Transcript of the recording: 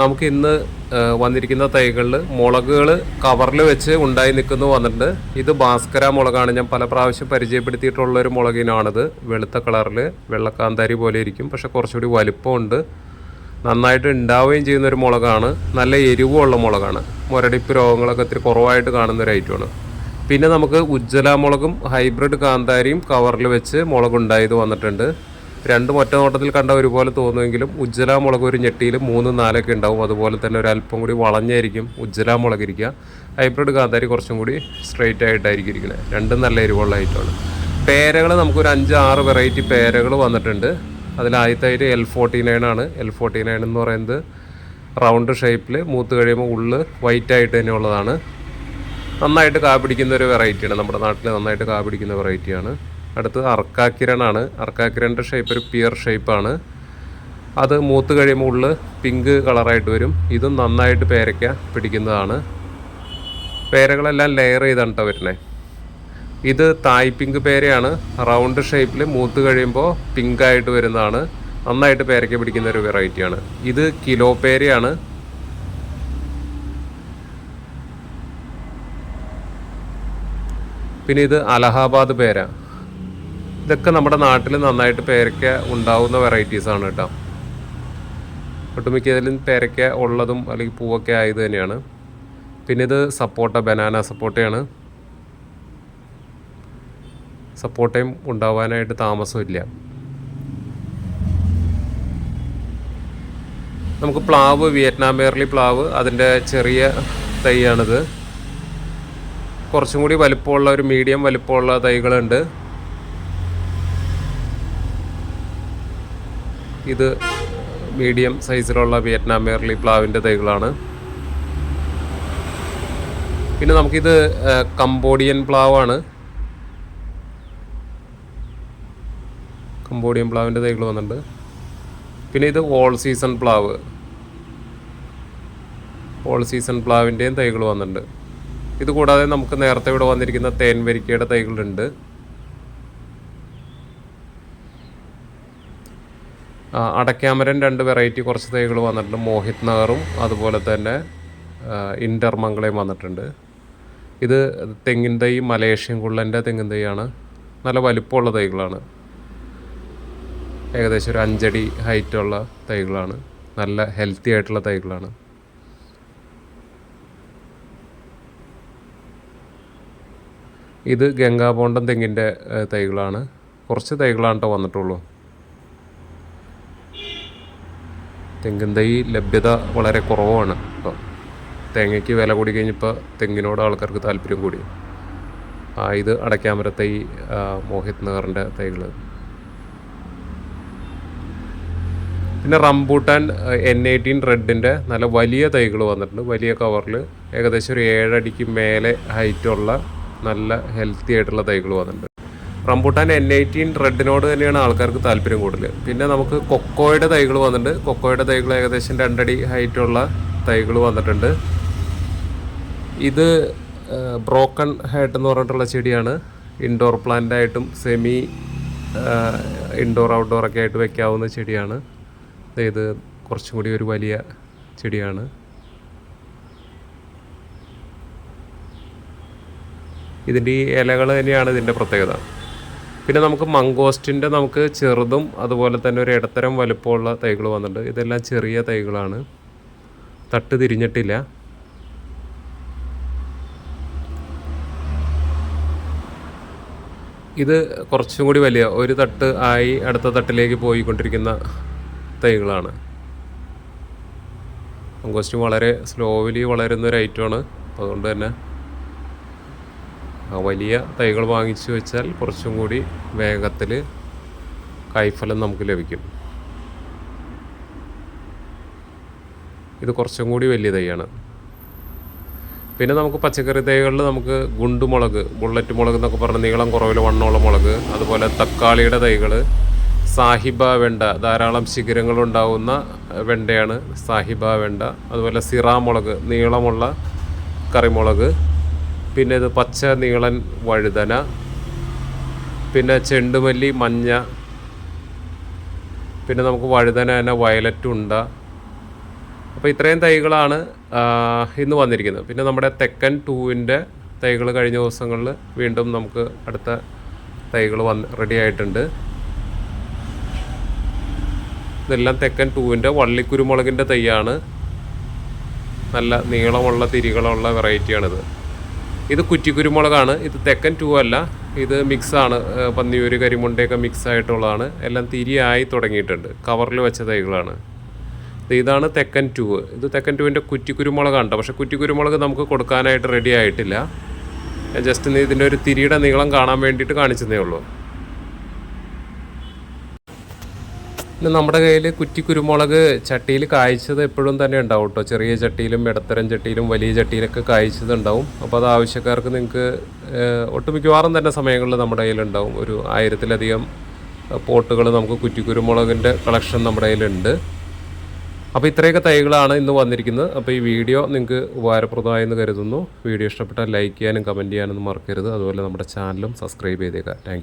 നമുക്ക് ഇന്ന് വന്നിരിക്കുന്ന തൈകളിൽ മുളകുകൾ കവറിൽ വെച്ച് ഉണ്ടായി നിൽക്കുന്നു വന്നിട്ടുണ്ട്. ഇത് ഭാസ്കര മുളകാണ്. ഞാൻ പല പ്രാവശ്യം പരിചയപ്പെടുത്തിയിട്ടുള്ള ഒരു മുളകിനാണിത്. വെളുത്ത കളറിൽ വെള്ളക്കാന്താരി പോലെ ഇരിക്കും. പക്ഷെ കുറച്ചുകൂടി വലിപ്പമുണ്ട്. നന്നായിട്ട് ഉണ്ടാവുകയും ചെയ്യുന്ന ഒരു മുളകാണ്. നല്ല എരിവുള്ള മുളകാണ്. മുരടിപ്പ് രോഗങ്ങളൊക്കെ ഇത്തിരി കുറവായിട്ട് കാണുന്ന ഒരു ഐറ്റമാണ്. പിന്നെ നമുക്ക് ഉജ്ജ്വല മുളകും ഹൈബ്രിഡ് കാന്താരിയും കവറിൽ വെച്ച് മുളകുണ്ടായത് വന്നിട്ടുണ്ട്. രണ്ടും ഒറ്റ നോട്ടത്തിൽ കണ്ട ഒരുപോലെ തോന്നുമെങ്കിലും ഉജ്ജല മുളക് ഒരു ഞെട്ടിയിൽ മൂന്ന് നാലൊക്കെ ഉണ്ടാവും. അതുപോലെ തന്നെ ഒരു അല്പം കൂടി വളഞ്ഞായിരിക്കും ഉജ്ജല മുളക് ഇരിക്കുക. ഹൈബ്രിഡ് കാന്താരി കുറച്ചും കൂടി സ്ട്രെയിറ്റ് ആയിട്ടായിരിക്കും ഇരിക്കുന്നത് രണ്ടും നല്ല എരിവുള്ള ഐറ്റമാണ് പേരകൾ നമുക്കൊരു അഞ്ച് ആറ് വെറൈറ്റി പേരകൾ വന്നിട്ടുണ്ട്. അതിലായിട്ട് എൽ ഫോർട്ടി നയൻ ആണ്. എൽ ഫോർട്ടി നയൻ എന്ന് പറയുന്നത് റൗണ്ട് ഷേപ്പിൽ മൂത്ത് കഴിയുമ്പോൾ ഉള്ള് വൈറ്റ് ആയിട്ട് തന്നെ ഉള്ളതാണ്. നന്നായിട്ട് കാ പിടിക്കുന്ന ഒരു വെറൈറ്റിയാണ് നമ്മുടെ നാട്ടിൽ നന്നായിട്ട് കാ പിടിക്കുന്ന വെറൈറ്റിയാണ് അടുത്തത് അർക്കാക്കിരണാണ് അർക്കാക്കിരണിന്റെ ഷേപ്പ് ഒരു പിയർ ഷേപ്പാണ് അത് മൂത്ത് കഴിയുമ്പോൾ ഉള്ളിൽ പിങ്ക് കളറായിട്ട് വരും. ഇതും നന്നായിട്ട് പേരയ്ക്ക പിടിക്കുന്നതാണ്. പേരകളെല്ലാം ലെയർ ചെയ്താണ് കേട്ടോ വരുന്നത് ഇത് തായ് പിങ്ക് പേരയാണ്. റൗണ്ട് ഷേപ്പിൽ മൂത്ത് കഴിയുമ്പോൾ പിങ്കായിട്ട് വരുന്നതാണ്. നന്നായിട്ട് പേരയ്ക്ക പിടിക്കുന്ന ഒരു വെറൈറ്റിയാണ് ഇത് കിലോ പേരയാണ്. പിന്നെ ഇത് അലഹാബാദ് പേര. ഇതൊക്കെ നമ്മുടെ നാട്ടിൽ നന്നായിട്ട് പേരയ്ക്ക ഉണ്ടാവുന്ന വെറൈറ്റീസ് ആണ് കേട്ടോ. ഒട്ടുമിക്കതിലും പേരയ്ക്ക ഉള്ളതും അല്ലെങ്കിൽ പൂവൊക്കെ ആയത് തന്നെയാണ്. പിന്നെ ഇത് സപ്പോട്ട ബനാന സപ്പോട്ടയാണ്. സപ്പോട്ടയും ഉണ്ടാവാനായിട്ട് താമസമില്ല നമുക്ക് പ്ലാവ് വിയറ്റ്നാം ബേർലി പ്ലാവ് അതിന്റെ ചെറിയ തൈയാണിത്. കുറച്ചും കൂടി വലിപ്പമുള്ള ഒരു മീഡിയം വലിപ്പമുള്ള തൈകളുണ്ട്. ഇത് മീഡിയം സൈസിലുള്ള വിയറ്റ്നാം മേർലി പ്ലാവിന്റെ തൈകളാണ്. പിന്നെ നമുക്കിത് കംബോഡിയൻ പ്ലാവാണ്. കംബോഡിയൻ പ്ലാവിന്റെ തൈകൾ വന്നിട്ടുണ്ട്. പിന്നെ ഇത് ഓൾ സീസൺ പ്ലാവ്. ഓൾ സീസൺ പ്ലാവിന്റെയും തൈകൾ വന്നിട്ടുണ്ട്. ഇത് കൂടാതെ നമുക്ക് നേരത്തെ ഇവിടെ വന്നിരിക്കുന്ന തേൻവരിക്കയുടെ തൈകളുണ്ട്. ആ, അടയ്ക്കാമരൻ രണ്ട് വെറൈറ്റി കുറച്ച് തൈകൾ വന്നിട്ടുണ്ട്. മോഹിത് നഗറും അതുപോലെ തന്നെ ഇന്റർമംഗളയും വന്നിട്ടുണ്ട്. ഇത് തെങ്ങിൻ തൈ മലേഷ്യൻ കുള്ളന്റെ തെങ്ങിൻ തൈയാണ്. നല്ല വലിപ്പമുള്ള തൈകളാണ്. ഏകദേശം ഒരു അഞ്ചടി ഹൈറ്റുള്ള തൈകളാണ്. നല്ല ഹെൽത്തി ആയിട്ടുള്ള തൈകളാണ്. ഇത് ഗംഗാബോണ്ടം തെങ്ങിന്റെ തൈകളാണ്. കുറച്ച് തൈകളാണ് കേട്ടോ വന്നിട്ടുള്ളൂ. തെങ്ങിൻ തൈ ലഭ്യത വളരെ കുറവാണ്. ഇപ്പോൾ തേങ്ങയ്ക്ക് വില കൂടി കഴിഞ്ഞപ്പോൾ തെങ്ങിനോട് ആൾക്കാർക്ക് താല്പര്യം കൂടി. ആ ഇത് അടയ്ക്കാമര തൈ മോഹിത് നഗറിന്റെ തൈകൾ പിന്നെ റംബൂട്ടാൻ എൻ എയ്റ്റീൻ റെഡിന്റെ നല്ല വലിയ തൈകൾ വന്നിട്ടുണ്ട്. വലിയ കവറിൽ ഏകദേശം ഒരു ഏഴടിക്ക് മേലെ ഹൈറ്റുള്ള നല്ല ഹെൽത്തി ആയിട്ടുള്ള തൈകൾ വന്നിട്ടുണ്ട്. റംബൂട്ടാൻ എൻ എയ്റ്റീൻ റെഡിനോട് തന്നെയാണ് ആൾക്കാർക്ക് താല്പര്യം കൂടുതൽ പിന്നെ നമുക്ക് കൊക്കോയുടെ തൈകൾ വന്നിട്ടുണ്ട്. കൊക്കോയുടെ തൈകൾ ഏകദേശം രണ്ടടി ഹൈറ്റുള്ള തൈകൾ വന്നിട്ടുണ്ട്. ഇത് ബ്രോക്കൺ ഹേട്ട് എന്ന് പറഞ്ഞിട്ടുള്ള ചെടിയാണ്. ഇൻഡോർ പ്ലാന്റായിട്ടും സെമി ഇൻഡോർ ഔട്ട്ഡോർ ഒക്കെ ആയിട്ട് വെക്കാവുന്ന ചെടിയാണ്. ഇത് കുറച്ചും കൂടി ഒരു വലിയ ചെടിയാണ്. ഇതിന്റെ ഈ ഇലകൾ തന്നെയാണ് ഇതിന്റെ പ്രത്യേകത. പിന്നെ നമുക്ക് മംഗോസ്റ്റിന്റെ നമുക്ക് ചെറുതും അതുപോലെ തന്നെ ഒരു ഇടത്തരം വലുപ്പമുള്ള തൈകൾ വന്നിട്ടുണ്ട്. ഇതെല്ലാം ചെറിയ തൈകളാണ്. തട്ട് തിരിഞ്ഞിട്ടില്ല. ഇത് കുറച്ചും കൂടി വലിയ ഒരു തട്ട് ആയി അടുത്ത തട്ടിലേക്ക് പോയിക്കൊണ്ടിരിക്കുന്ന തൈകളാണ്. മംഗോസ്റ്റും വളരെ സ്ലോവിലി വളരുന്ന ഒരു ഐറ്റമാണ്. അതുകൊണ്ട് തന്നെ വലിയ തൈകൾ വാങ്ങിച്ചു വെച്ചാൽ കുറച്ചും കൂടി വേഗത്തിൽ കൈഫലം നമുക്ക് ലഭിക്കും. ഇത് കുറച്ചും കൂടി വലിയ തൈയാണ്. പിന്നെ നമുക്ക് പച്ചക്കറി തൈകളിൽ നമുക്ക് ഗുണ്ടുമുളക് ബുള്ളറ്റ് മുളക് എന്നൊക്കെ പറഞ്ഞ നീളം കുറവിൽ വണ്ണമുള്ള മുളക് അതുപോലെ തക്കാളിയുടെ തൈകൾ സാഹിബ വെണ്ട ധാരാളം ശിഖരങ്ങളുണ്ടാവുന്ന വെണ്ടയാണ് സാഹിബ വെണ്ട അതുപോലെ സിറ മുളക് നീളമുള്ള കറിമുളക് പിന്നെ ഇത് പച്ച നീളൻ വഴുതന. പിന്നെ ചെണ്ടുമല്ലി മഞ്ഞ. പിന്നെ നമുക്ക് വഴുതന തന്നെ വയലറ്റ് ഉണ്ട. അപ്പോൾ ഇത്രയും തൈകളാണ് ഇന്ന് വന്നിരിക്കുന്നത്. പിന്നെ നമ്മുടെ തെക്കൻ ടൂവിന്റെ തൈകൾ കഴിഞ്ഞ ദിവസങ്ങളിൽ വീണ്ടും നമുക്ക് അടുത്ത തൈകൾ വന്ന് റെഡി ആയിട്ടുണ്ട്. ഇതെല്ലാം തെക്കൻ ടൂവിന്റെ വള്ളിക്കുരുമുളകിന്റെ തൈയാണ്. നല്ല നീളമുള്ള തിരികളുള്ള വെറൈറ്റിയാണിത് ഇത് കുറ്റിക്കുരുമുളകാണ് ഇത് തെക്കൻ ടു അല്ല ഇത് മിക്സാണ് പന്നിയൂര് കരിമുണ്ടയൊക്കെ മിക്സ് ആയിട്ടുള്ളതാണ് എല്ലാം തിരിയായി തുടങ്ങിയിട്ടുണ്ട് കവറിൽ വെച്ച തൈകളാണ്. ഇത് ഇതാണ് തെക്കൻ ടു. ഇത് തെക്കൻ ടുവിന്റെ കുറ്റിക്കുരുമുളകാണ് പക്ഷെ പക്ഷേ കുറ്റിക്കുരുമുളക് നമുക്ക് കൊടുക്കാനായിട്ട് റെഡി ആയിട്ടില്ല. ജസ്റ്റ് ഇതിന്റെ ഒരു തിരിയുടെ നീളം കാണാൻ വേണ്ടിയിട്ട് കാണിച്ചതേ ഉള്ളൂ പിന്നെ നമ്മുടെ കയ്യിൽ കുറ്റി കുരുമുളക് ചട്ടിയിൽ കായ്ച്ചത് എപ്പോഴും തന്നെ ഉണ്ടാവും കേട്ടോ ചെറിയ ചട്ടിയിലും ഇടത്തരം ചട്ടിയിലും വലിയ ചട്ടിയിലൊക്കെ കായ്ച്ചത് ഉണ്ടാവും അപ്പോൾ അത് ആവശ്യക്കാർക്ക് നിങ്ങൾക്ക് ഒട്ടുമിക്കവാറും തന്നെ സമയങ്ങളിൽ നമ്മുടെ കയ്യിലുണ്ടാവും. ഒരു ആയിരത്തിലധികം പോട്ടുകൾ നമുക്ക് കുറ്റി കുരുമുളകിന്റെ കളക്ഷൻ നമ്മുടെ കയ്യിലുണ്ട്. അപ്പോൾ ഇത്രയൊക്കെ തൈകളാണ് ഇന്ന് വന്നിരിക്കുന്നത്. അപ്പോൾ ഈ വീഡിയോ നിങ്ങൾക്ക് ഉപകാരപ്രദമായെന്ന് കരുതുന്നു. വീഡിയോ ഇഷ്ടപ്പെട്ടാൽ ലൈക്ക് ചെയ്യാനും കമന്റ് ചെയ്യാനൊന്നും മറക്കരുത്. അതുപോലെ നമ്മുടെ ചാനലും സബ്സ്ക്രൈബ് ചെയ്തേക്കാം താങ്ക്